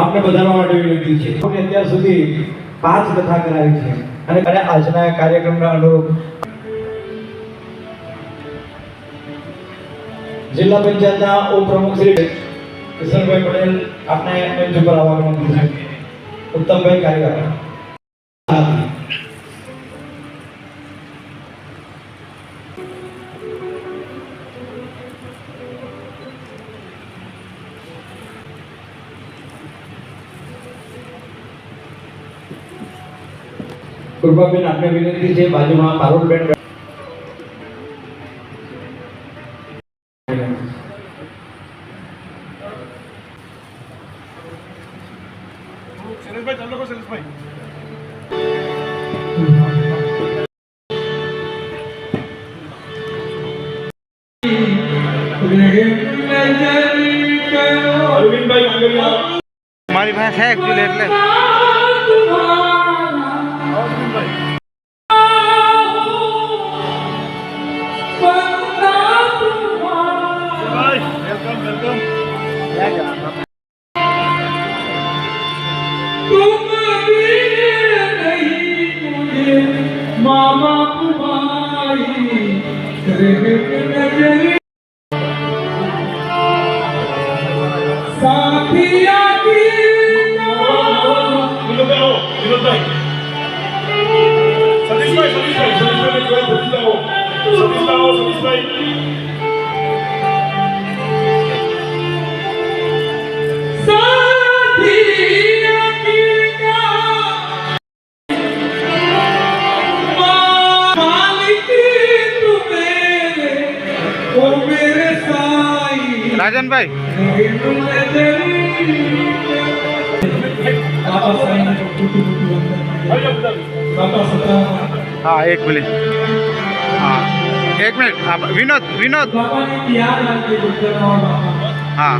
આપને બધાના માટે વિનંતી છે. આપણે અત્યાર સુધી પાંચ કથા કરાવી છે. અને આજના કાર્યક્રમના અનુરૂપ જિલ્લા પંચાયતના ઉપપ્રમુખ શ્રી કિશનભાઈ પટેલ આપને મંચ ઉપર આવવા વિનંતી ઉત્તમભાઈ કારીગર કૃપાબેન આપને વિનંતી છે બાજુમાં પારુલબેન શૈલેષભાઈ ચાલો કો શૈલેષભાઈ મારી પાસે છે એકચ્યુઅલી એટલે. સતીશભાઈ આવો સતીશભાઈ રાજનભાઈ ભાઈ હા એક મિનિટ હા. એક મિનિટ. વિનોદ વિનોદ. હા.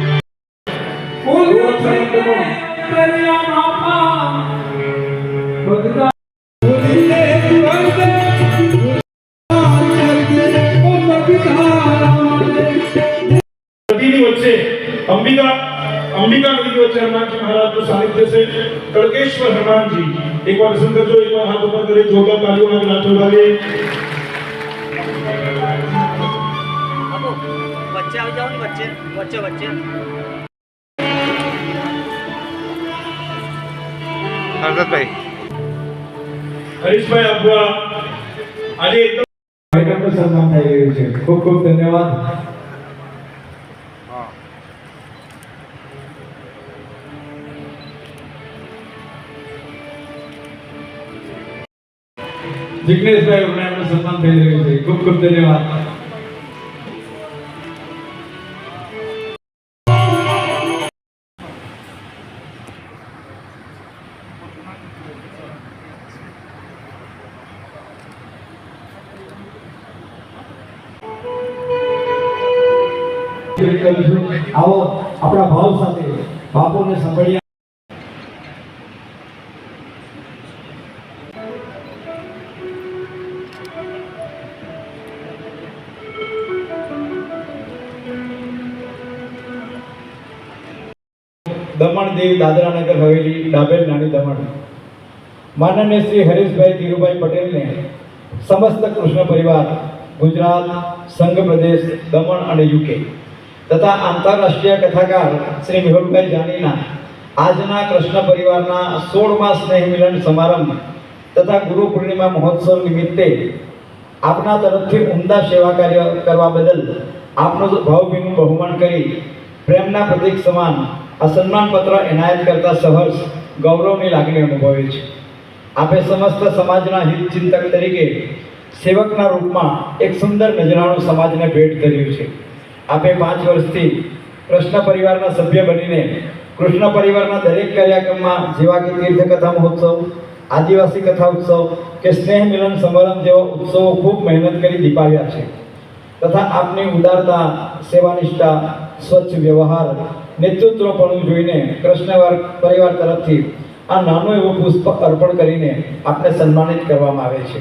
અંબિકા અંબિકા નદી વચ્ચે હનુમાનજી મહારાજનું સાનિધ્ય છે. તડકેશ્વર હનુમાનજી. એકવાર દર્શન કરજો એકવાર હાથ ઉપર કરે જોગા તાલીઓ અને નાચો વાગે. વચ્ચે આવી જાઓ ને વચ્ચે વચ્ચે વચ્ચે. હર્ષદભાઈ હરીશભાઈ આપવા. આજે એકદમ સન્માન થઈ રહ્યું છે. ખૂબ ખૂબ ધન્યવાદ. જિગ્નેશભાઈ ઉનાળાનું સન્માન થઈ રહ્યું છે ખૂબ ખૂબ ધન્યવાદ આવો આપણા ભાવ સાથે બાપુને સાંભળીએ દેવ દાદરા નગર હવેલી ડાબેલ નાની દમણ. માનનીય શ્રી હરીશભાઈ ધીરુભાઈ પટેલને સમસ્ત કૃષ્ણ પરિવાર, ગુજરાત, સંઘ પ્રદેશ, દમણ અને યુકે તથા આંતરરાષ્ટ્રીય કથાકાર શ્રી મેહુલભાઈ જાનીના આજના કૃષ્ણ પરિવારના સોળમા સ્નેહ મિલન સમારંભ તથા ગુરુ પૂર્ણિમા મહોત્સવ નિમિત્તે આપના તરફથી ઉમદા સેવા કાર્ય કરવા બદલ આપનું ભાવભીનું બહુમાન કરી પ્રેમના પ્રતીક સમાન આ સન્માનપત્ર એનાયત કરતા સહર્ષ ગૌરવની લાગણી અનુભવે છે. આપે સમસ્ત સમાજના હિત ચિંતક તરીકે સેવકના રૂપમાં એક સુંદર નજરાણું સમાજને ભેટ કર્યું છે. આપે પાંચ વર્ષથી કૃષ્ણ પરિવારના સભ્ય બનીને કૃષ્ણ પરિવારના દરેક કાર્યક્રમમાં જેવા કે તીર્થકથા મહોત્સવ, આદિવાસી કથા ઉત્સવ કે સ્નેહ મિલન સમારંભ જેવા ઉત્સવો ખૂબ મહેનત કરી દીપાવ્યા છે. તથા આપની ઉદારતા, સેવાનિષ્ઠા, સ્વચ્છ વ્યવહાર નેતૃત્વપણું જોઈને કૃષ્ણ પરિવાર તરફથી આ નાનો એવું પુષ્પ અર્પણ કરીને આપને સન્માનિત કરવામાં આવે છે.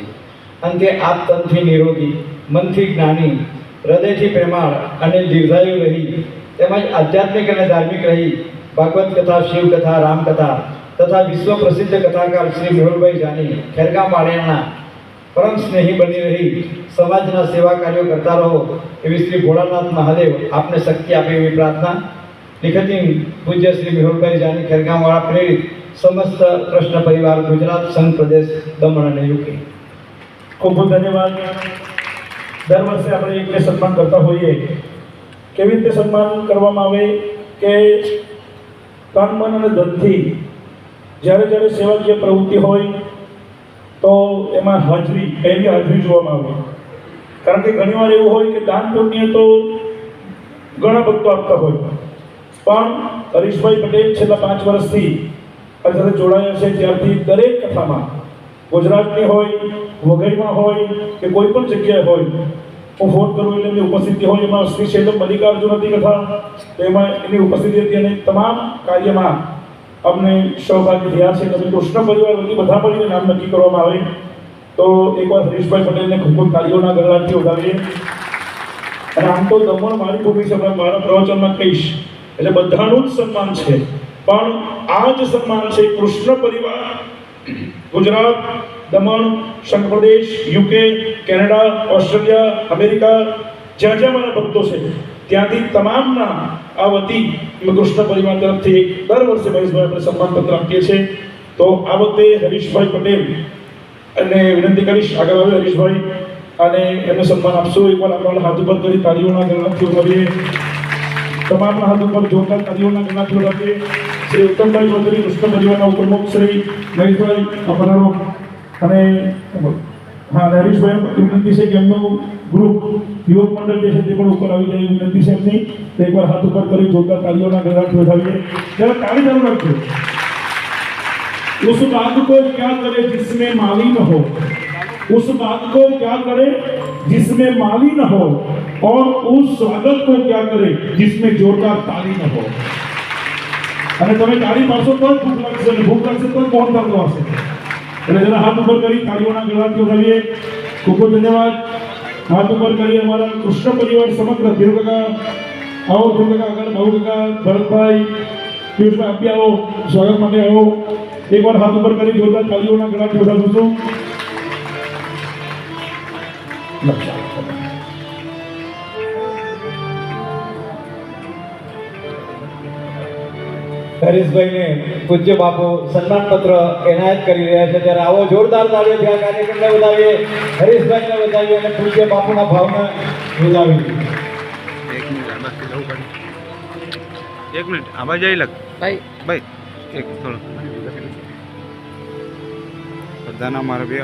અંતે આપ તનથી નિરોગી, મનથી જ્ઞાની, હૃદયથી પ્રેમાળ અને દીર્ઘાયુ રહી, તેમજ આધ્યાત્મિક અને ધાર્મિક રહી, ભાગવત કથા, શિવ કથા રામકથા તથા વિશ્વ પ્રસિદ્ધ કથાકાર શ્રી મેહુલભાઈ જાની ખેરગામ વાડિયાના પરમ સ્નેહી બની રહી, સમાજના સેવા કાર્યો કરતા રહો એવી શ્રી ભોળાનાથ મહાદેવ આપને શક્તિ આપે એવી પ્રાર્થના લિખતિન પૂજ્ય શ્રી મેહુલભાઈ જાની ખેરગામવાળા પ્રેરિત સમસ્ત કૃષ્ણ પરિવાર ગુજરાત, સંઘ, પ્રદેશ, દમણ અને યુકે. ખૂબ ખૂબ ધન્યવાદ. દર વર્ષે આપણે એકને સન્માન કરતા હોઈએ. કેવી રીતે સન્માન કરવામાં આવે કે તન, મન અને ધનથી જ્યારે જ્યારે સેવાકીય પ્રવૃત્તિ હોય તો એમાં હાજરી, એની હાજરી જોવામાં આવે. કારણ કે ઘણીવાર એવું હોય કે દાન પુણ્ય તો ઘણા ભક્તો આપતા હોય. પણ હરીશભાઈ પટેલ છેલ્લા પાંચ વર્ષથી આ સાથે જોડાયા છે. ત્યારથી દરેક કથામાં ગુજરાતની હોય, વઘઈમાં હોય કે કોઈ પણ જગ્યાએ હોય, હું ફોન કરું એટલે એમની ઉપસ્થિતિ હોય. એમાં શ્રી શૈલમ મલ્લિકાર્જુન હતી કથા એમાં એની ઉપસ્થિતિ હતી અને તમામ કાર્યમાં અમને સૌભાગ્ય થયા છે. તમે કૃષ્ણ પરિવાર વતી બધા મળીને નામ નક્કી કરવામાં આવે. તો એકવાર હરીશભાઈ પટેલને ખૂબ ખૂબ તાળીઓના ગળાથી વધાવીએ અને આમ તો દમણ મારી ભૂમિ છે મારા પ્રવચનમાં કહીશ. એટલે બધાનું જ સન્માન છે. પણ આ જ સન્માન છે કૃષ્ણ પરિવાર. ગુજરાત, દમણ, સંઘ પ્રદેશ, યુકે, કેનેડા, ઓસ્ટ્રેલિયા, અમેરિકા, જ્યાં જ્યાં મારા ભક્તો છે, ત્યાંથી તમામના આ વતી કૃષ્ણ પરિવાર તરફથી દર વર્ષે મહેશભાઈ આપણે સન્માન પત્ર આપીએ છીએ. તો આ વખતે હરીશભાઈ પટેલ અને વિનંતી કરીશ, આગળ આવે હરીશભાઈ, અને એમને સન્માન આપશો. એકવાર આપણા હાથ ઉપર કરી તાળીઓના ગણનાથી ઉઠાવીએ તમામના હાથ ઉપર જોરદાર તાળીઓના ગણનાથી ઉઠાવીએ શ્રી ઉત્તમભાઈ ચૌધરી કૃષ્ણ પરિવારના ઉપપ્રમુખ શ્રી મહેશભાઈ અપનારો અને હા અને હરીશભાઈ વિનંતી છે કે એમનું ગ્રુપ યુવક મંડળ જે છે તે પણ ઉપર આવી જાય એવી વિનંતી છે એમની તો એકવાર હાથ ઉપર કરી જોરદાર તાળીઓના ગણનાથી ઉઠાવીએ ત્યારે તાળી ચાલુ રાખજો उस बात को क्या करे जिसमें माली न हो उस बात को क्या करे जिसमें माली न हो और उस स्वागत को क्या करे जिसमें जोरदार ताली न हो અને તમે તાળી પાડશો તો જ ભૂખ લાગશે અને ભૂખ લાગશે તો જ મોહન થતો હશે એટલે જરા હાથ ઉપર કરી તાળીઓના ગળાથી ઉઠાવીએ ખૂબ ખૂબ ધન્યવાદ હાથ ઉપર કરી અમારા કૃષ્ણ પરિવાર સમગ્ર ધીરુ કાકા આવો ધીરુ કાકા આગળ ભાઉ કાકા ભરતભાઈ પિયુષભાઈ આપી આવો સ્વાગત માટે આવો એકવાર હાથ ઉપર કરી જોરદાર તાળીઓના ગળાથી ઉઠાવું છું હરીશભાઈને પૂજ્ય બાપુ સન્માન પત્ર એનાયત કરી રહ્યા છે. ત્યારે આવો જોરદાર તાળીઓથી આ કાર્યક્રમને બતાવીએ હરીશભાઈને બતાવીએ અને પૂજ્ય બાપુના ભાવને વધાવીએ. એક મિનિટ આ બસ જવું પડે. એક મિનિટ આમાં જઈ લગ ભાઈ. ભાઈ એક થોડું. બધાના મારે બે